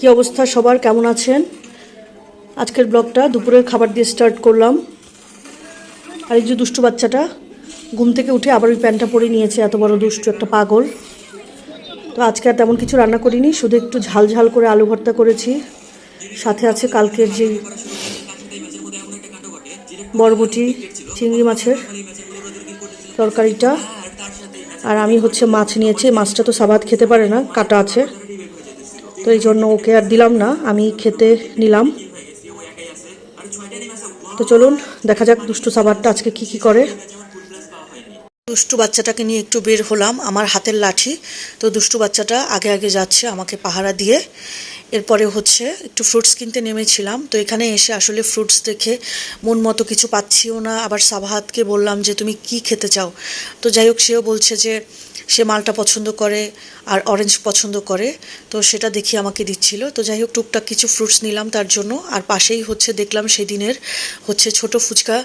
কি অবস্থা? সবার কেমন আছেন? আজকের ব্লগটা দুপুরের খাবার দিয়ে স্টার্ট করলাম। আর এই যে দুষ্টু বাচ্চাটা, ঘুম থেকে উঠে আবার ওই প্যান্টটা পরে নিয়েছে, এত বড় দুষ্টু একটা পাগল। তো আজকে আর তেমন কিছু রান্না করিনি, শুধু একটু ঝাল ঝাল করে আলু ভর্তা করেছি। সাথে আছে কালকের যে বরবটি, চিংড়ি মাছের তরকারিটা। আর আমি হচ্ছে মাছ নিয়েছি, মাছটা তো সাবাদ খেতে পারে না, কাটা আছে। তো এই জন্য ওকে আর দিলাম না, আমি খেতে নিলাম। তো চলুন, দেখা যাক দুষ্টু সাবারটা আজকে কি কি করে। দুষ্টু বাচ্চাটাকে নিয়ে একটু বের হলাম, আমার হাতের লাঠি। তো দুষ্টু বাচ্চাটা আগে আগে যাচ্ছে আমাকে পাহারা দিয়ে। এরপরে হচ্ছে একটু ফ্রুটস কিনতে নেমেছিলাম। তো এখানে এসে আসলে ফ্রুটস দেখে মন মতো কিছু পাচ্ছিও না। আবার সাবাহাতকে বললাম যে, তুমি কি খেতে চাও? তো যাই হোক, সেও বলছে যে সে মালটা পছন্দ করে আর অরেঞ্জ পছন্দ করে, তো সেটা দেখি আমাকে দিচ্ছিল। তো যাই হোক, টুকটাক কিছু ফ্রুটস নিলাম তার জন্য। আর পাশেই হচ্ছে দেখলাম সেদিনের হচ্ছে ছোট ফুচকা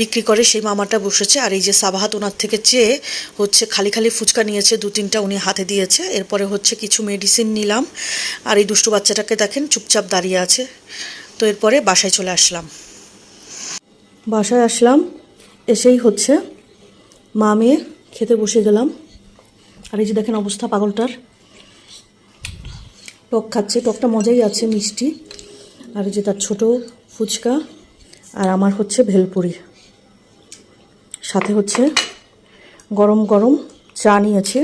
বিক্রি করে সেই মামাটা বসেছে। আর এই যে সাবাহাত ওনার থেকে চেয়ে হচ্ছে খালি খালি ফুচকা নিয়েছে, দু তিনটা উনি হাতে দিয়েছে। এরপরে হচ্ছে কিছু মেডিসিন নিলাম। আর এই দুষ্টু বাচ্চাটাকে দেখেন চুপচাপ দাঁড়িয়ে আছে। তো এরপরে বাসায় চলে আসলাম। বাসায় আসলাম, এসেই হচ্ছে মা মেয়ে খেতে বসে গেলাম। আর এই যে দেখেন অবস্থা পাগলটার। টক খাচ্ছে, টকটা মজাই আছে, মিষ্টি। আর এই যে তার ছোট ফুচকা, আর আমার হচ্ছে ভেলপুরি। সাথে হচ্ছে গরম গরম চা নিয়েছে।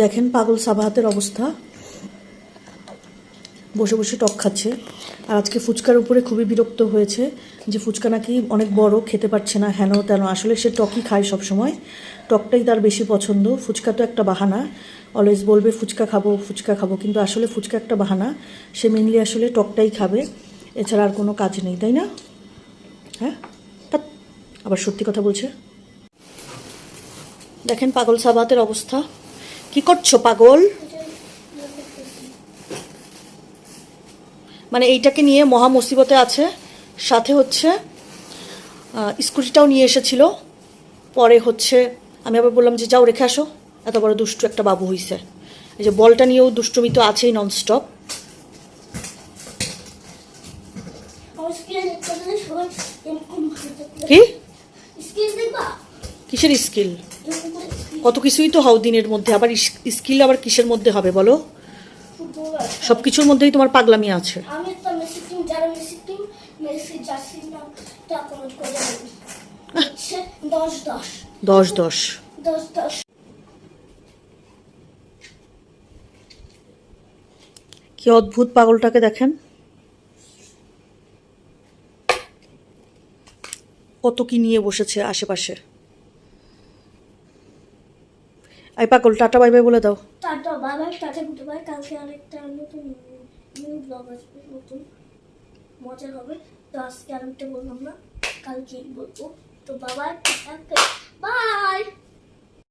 দেখেন পাগল সাবাহাতের অবস্থা। বসে বসে টক খাচ্ছে। আর আজকে ফুচকার উপরে খুবই বিরক্ত হয়েছে যে ফুচকা নাকি অনেক বড়, খেতে পারছে না, হেন তেন। আসলে সে টকই খায় সব সময় টকটাই তার বেশি পছন্দ। ফুচকা তো একটা বাহানা। অলওয়েজ বলবে, ফুচকা খাব ফুচকা খাব। কিন্তু আসলে ফুচকা একটা বাহানা। সে মেনলি আসলে টকটাই খাবে। এছাড়া আর কোনো কাজ নেই, তাই না? হ্যাঁ? আবার সত্যি কথা বলছে। দেখেন পাগল সাবাতের অবস্থা। কি করছ পাগল? মানে এইটাকে নিয়ে মহা মুসিবতে আছে। সাথে হচ্ছে স্কুটিটাও নিয়ে এসেছিল। পরে হচ্ছে, আমি আবার বললাম যে, যাও, রেখে আসো। এত বড় দুষ্টু একটা বাবু হইছে। এই যে, বলটা নিয়েও দুষ্টুমি তো আছেই ননস্টপ কি? কিসের স্কিল কত কিছুই তো হাও দিনের মধ্যে, আবার স্কিল আবার কিসের মধ্যে হবে বলো? সব কিছুর মধ্যেই তোমার পাগলামি আছে। দশ দশ। কি অদ্ভুত পাগলটাকে দেখেন। কত কি নিয়ে বসেছে আশেপাশে। এই পাগল, টাটা, বাই বাই বলে দাও। Tata, bye bye, tata, goodbye. কালকে আরেকটা নতুন নিউ ব্লগ আসবে, নতুন। মজা হবে। তো আজকে আরেকটা বললাম না কালকে বলব। তো বাবা টাটা, বাই।